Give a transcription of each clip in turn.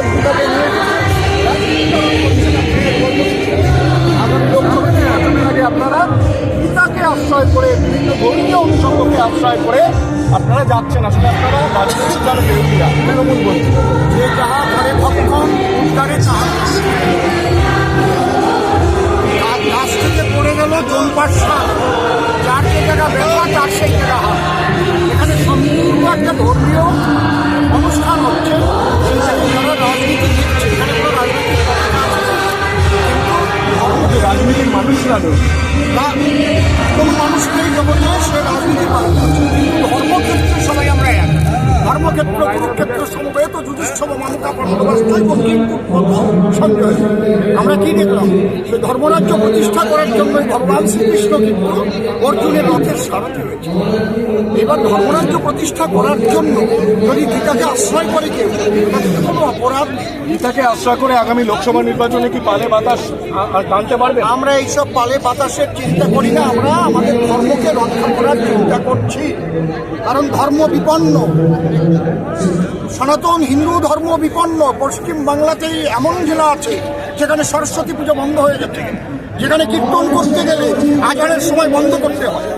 সমাজ বিভাগে নিয়ে আপনারা গীতাকে আশ্রয় করে, বিভিন্ন ধর্মীয় অনুষঙ্গকে করে আপনারা যাচ্ছেন। আসলে আপনারা যে যাহা ঘরে ভক্ষণ উদ্ধারে গাছ থেকে পড়ে গেল জম্পার সাপ যার যে জায়গা ব্যবহার, তার সেই জায়গা। এখানে সম্পূর্ণ একটা ধর্মীয় অনুষ্ঠান হবে। না কোন মানুষকেই জগতে সে রাজনীতি পালন করছে। ধর্মক্ষেত্র কুরুক্ষেত্র সমবেত যুধিষ্ঠব মানকা বন্দোবস্তই সঞ্জয়। আমরা কি দেখলাম? সে ধর্মরাজ্য প্রতিষ্ঠা করার জন্য ভগবান শ্রীকৃষ্ণ কিন্তু অর্জুনের রথের সারথি হয়েছে। এবার ধর্মরাজ্য প্রতিষ্ঠা করার জন্য যদি গীতাকে আশ্রয় করে কেউ কোনো অপরাধ গীতাকে আশ্রয় করে আগামী লোকসভা নির্বাচনে কি পালে বাতাস টানতে পারবে? আমরা এইসব পালে বাতাসের চিন্তা করি না আমরা আমাদের ধর্মকে রক্ষা করার চিন্তা করছি। কারণ ধর্ম বিপন্ন সনাতন হিন্দু ধর্ম বিপন্ন পশ্চিম বাংলাতেই এমন জেলা আছে যেখানে সরস্বতী পুজো বন্ধ হয়ে যাচ্ছে যেখানে কীর্তন করতে গেলে আজানের সময় বন্ধ করতে হয়।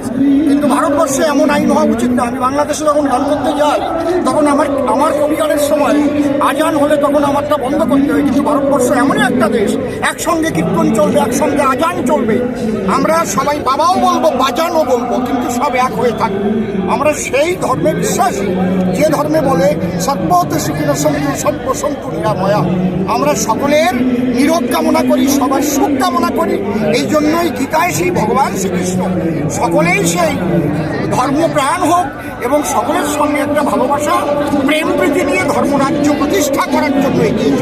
কিন্তু ভারতবর্ষে এমন আইন হওয়া উচিত না। আমি বাংলাদেশে যখন গান করতে যাই, তখন আমার আমার কবিগানের সময় আজান হলে তখন আমারটা বন্ধ করতে হয়। কিন্তু ভারতবর্ষ এমনই একটা দেশ, একসঙ্গে কীর্তন চলবে, একসঙ্গে আজান চলবে। আমরা সবাই বাবাও বলব, বাজানও বলব, কিন্তু সব এক হয়ে থাকবে। আমরা সেই ধর্মে বিশ্বাসী। যে ধর্মে বলে সর্বত শিখিন সন্তু সর্ব সন্তু নিরাময়া। আমরা সকলের নিরোধ কামনা করি, সবার সুখ কামনা করি। এই জন্যই গীতায় সেই ভগবান শ্রীকৃষ্ণ। সকলেই সেই ধর্মপ্রাণ হোক এবং সকলের সঙ্গে একটা ভালোবাসা, প্রেম প্রীতি নিয়ে ধর্মরাজ্য প্রতিষ্ঠা করার জন্য এগিয়ে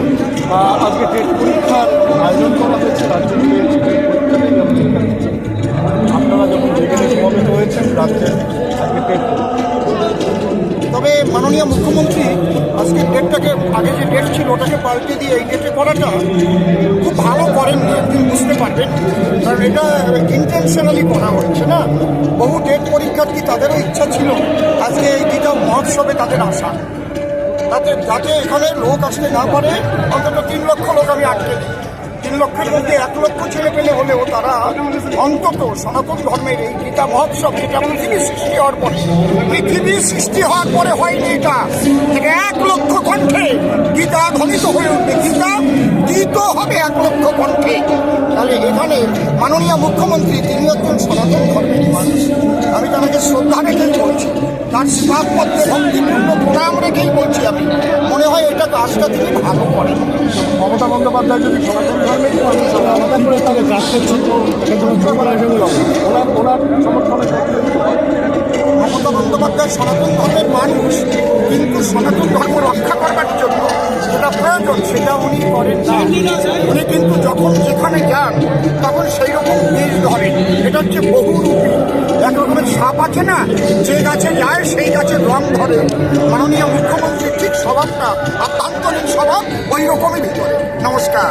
আজকে আপনারা যখন আগে যে ডেট ছিল ওটাকে পাল্টে দিয়ে এই ডেটে করাটা খুব ভালো করেননি, একদিন বুঝতে পারবেন। কারণ এটা ইন্টেনশনালি করা হচ্ছে না। বহু ডেট পরীক্ষার্থী তাদেরও ইচ্ছা ছিল? আজকে এই গীতা মহোৎসবে তাদের আসা তাতে যাতে এখানে লোক আসতে না পারে, অন্তত তিন লক্ষ লোক আমি আটকে দিই। তিন লক্ষের মধ্যে এক লক্ষ ছেলে পেলে হলেও তারা অন্তত সনাতন ধর্মের এই গীতা মহোৎসব যেটা পৃথিবী সৃষ্টি হওয়ার পরে পৃথিবী সৃষ্টি হওয়ার পরে হয়নি এটা। এক লক্ষ মাননীয় মুখ্যমন্ত্রী তিনি একজন সনাতন ধর্মের মানুষ। আমি তাকে শ্রদ্ধা রেখেই বলছি তার পথে ভক্তিপূর্ণ প্রণাম রেখেই বলছি আমি। মনে হয় এটা কাজটা তিনি ভালো করেন। মমতা বন্দ্যোপাধ্যায় যদি সনাতন ধর্মের মমতা বন্দ্যোপাধ্যায় সনাতন ধর্মের মানুষ। তখন সেই রকম বীজ ধরে এটা হচ্ছে বহুরূপী এক রকমের সাপ আছে না, যে গাছে যায় সেই গাছে রং ধরে। মাননীয় মুখ্যমন্ত্রীর ঠিক স্বভাবটা, আভ্যন্তরীণ স্বভাব ওই রকমই ভিতরে। নমস্কার।